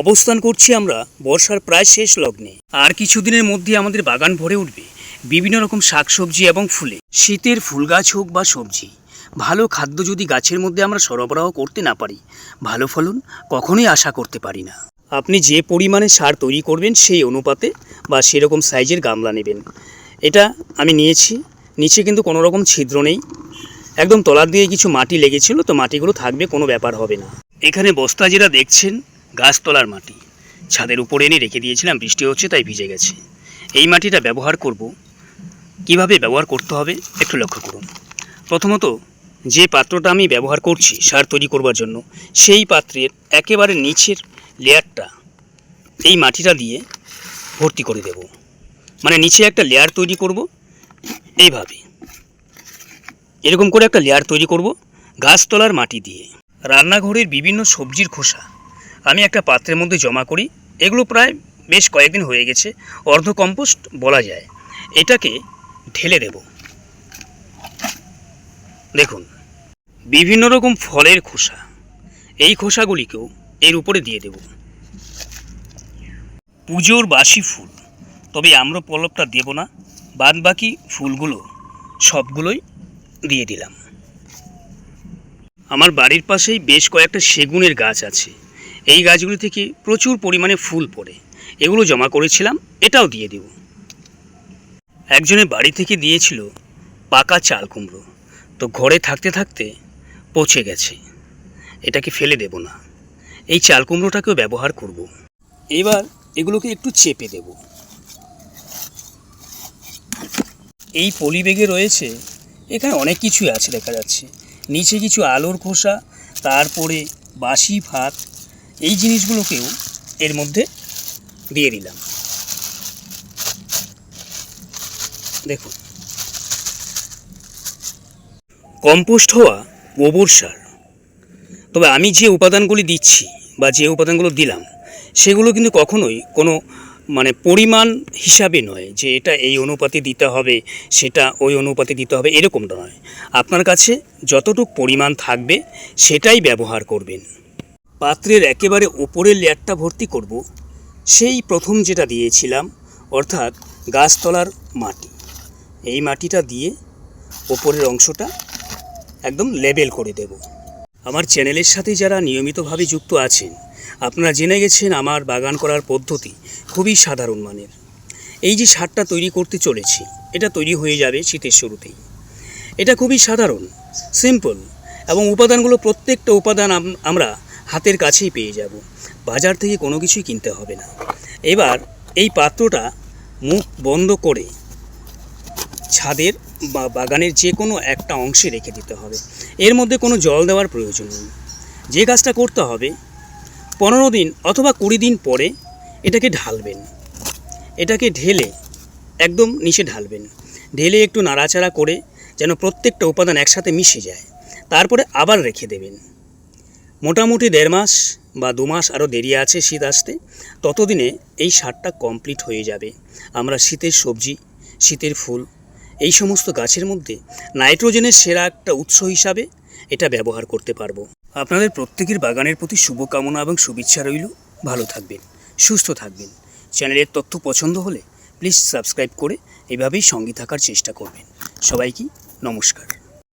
অবস্থান করছি আমরা বর্ষার প্রায় শেষ লগ্নে। আর কিছুদিনের মধ্যে আমাদের বাগান ভরে উঠবে বিভিন্ন রকম শাকসবজি এবং ফুলে। শীতের ফুল গাছ হোক বা সবজি, ভালো খাদ্য যদি গাছের মধ্যে আমরা সরবরাহ করতে না পারি, ভালো ফলন কখনোই আশা করতে পারি না। আপনি যে পরিমাণে সার তৈরি করবেন সেই অনুপাতে বা সেরকম সাইজের গামলা নেবেন। এটা আমি নিয়েছি, নিচে কিন্তু কোনো রকম ছিদ্র নেই। একদম তলার দিয়ে কিছু মাটি লেগেছিল, তো মাটিগুলো থাকবে, কোনো ব্যাপার হবে না। এখানে বস্তা যেটা দেখছেন গাছতলার মাটি। ছাদের উপরে এনে রেখে দিয়েছিলাম, বৃষ্টি হচ্ছে তাই ভিজে গেছে। এই মাটিটা ব্যবহার করব। কীভাবে ব্যবহার করতে হবে একটু লক্ষ্য করুন। প্রথমত, যে পাত্রটা আমি ব্যবহার করছি সার তৈরি করবার জন্য, সেই পাত্রের একেবারে নিচের লেয়ারটা এই মাটিটা দিয়ে ভর্তি করে দেব। মানে নিচে একটা লেয়ার তৈরি করব এইভাবে। এরকম করে একটা লেয়ার তৈরি করব গাছতলার মাটি দিয়ে। রান্নাঘরের বিভিন্ন সবজির খোসা। আমি একটা পাত্রের মধ্যে জমা করি। এগুলো প্রায় বেশ কয়েকদিন হয়ে গেছে। অর্ধ কম্পোস্ট বলা যায়। এটাকে ঢেলে দেব। দেখুন, বিভিন্ন রকম ফলের খোসা। এই খোসাগুলিকেও এর উপরে দিয়ে দেব। পুজোর বাসি ফুল। তবে আমরা পলবটা দেব না। বাদ বাকি ফুলগুলো সবগুলোই দিয়ে দিলাম। আমার বাড়ির পাশেই বেশ কয়েকটা সেগুনের গাছ আছে। এই গাছগুলি থেকে প্রচুর পরিমাণে ফুল পড়ে। এগুলো জমা করেছিলাম, এটাও দিয়ে দেব। একজনের বাড়ি থেকে দিয়েছিল পাকা চাল কুমড়ো। তো ঘরে থাকতে থাকতে পচে গেছে। এটাকে ফেলে দেব না। এই চাল কুমড়োটাকেও ব্যবহার করব। এবার এগুলোকে একটু চেপে দেব। এই পলিবেগে রয়েছে, এখানে অনেক কিছুই আছে দেখা যাচ্ছে। নিচে কিছু আলোর খোসা, তারপরে বাসি ভাত এই জিনিসগুলোকেও এর মধ্যে দিয়ে দিলাম। দেখুন। কম্পোস্ট হওয়া গোবর সার। তবে আমি যে উপাদানগুলি দিচ্ছি বা যে উপাদানগুলো দিলাম, সেগুলো কিন্তু কখনোই কোনো মানে পরিমাণ হিসাবে নয় যে এটা এই অনুপাতে দিতে হবে, সেটা ওই অনুপাতে দিতে হবে, এরকমটা নয়। আপনার কাছে যতটুক পরিমাণ থাকবে, সেটাই ব্যবহার করবেন। পাত্রের একেবারে ওপরের লেয়ারটা ভর্তি করব। সেই প্রথম যেটা দিয়েছিলাম, অর্থাৎ গাছতলার মাটি। এই মাটিটা দিয়ে ওপরের অংশটা একদম লেবেল করে দেব। আমার চ্যানেলের সাথে যারা নিয়মিতভাবে যুক্ত আছেন, আপনারা জেনে গেছেন আমার বাগান করার পদ্ধতি খুবই সাধারণ মানের। এই যে সারটা তৈরি করতে চলেছি, এটা তৈরি হয়ে যাবে শীতের শুরুতেই। এটা খুবই সাধারণ, সিম্পল, এবং উপাদানগুলো প্রত্যেকটা উপাদান আমরা হাতের কাছেই পেয়ে যাব। বাজার থেকে কোনো কিছুই কিনতে হবে না। এবার এই পাত্রটা মুখ বন্ধ করে ছাদের বা বাগানের যে কোনো একটা অংশে রেখে দিতে হবে। এর মধ্যে কোনো জল দেওয়ার প্রয়োজন নেই। যে কাজটা করতে হবে, পনেরো দিন অথবা কুড়ি দিন পরে এটাকে ঢালবেন। এটাকে ঢেলে একদম নিচে ঢালবেন। ঢেলে একটু নাড়াচাড়া করে যেন প্রত্যেকটা উপাদান একসাথে মিশে যায়। তারপরে আবার রেখে দেবেন। মোটামুটি দেড় মাস বা দু মাস আরও দেরি আছে শীত আসতে, ততদিনে এই সারটা কমপ্লিট হয়ে যাবে। আমরা শীতের সবজি, শীতের ফুল, এই সমস্ত গাছের মধ্যে নাইট্রোজেনের সেরা একটা উৎস হিসাবে এটা ব্যবহার করতে পারব। আপনাদের প্রত্যেকের বাগানের প্রতি শুভকামনা এবং শুভেচ্ছা রইল। ভালো থাকবেন, সুস্থ থাকবেন। চ্যানেলের তথ্য পছন্দ হলে প্লিজ সাবস্ক্রাইব করে এভাবেই সঙ্গে থাকার চেষ্টা করবেন। সবাইকে নমস্কার।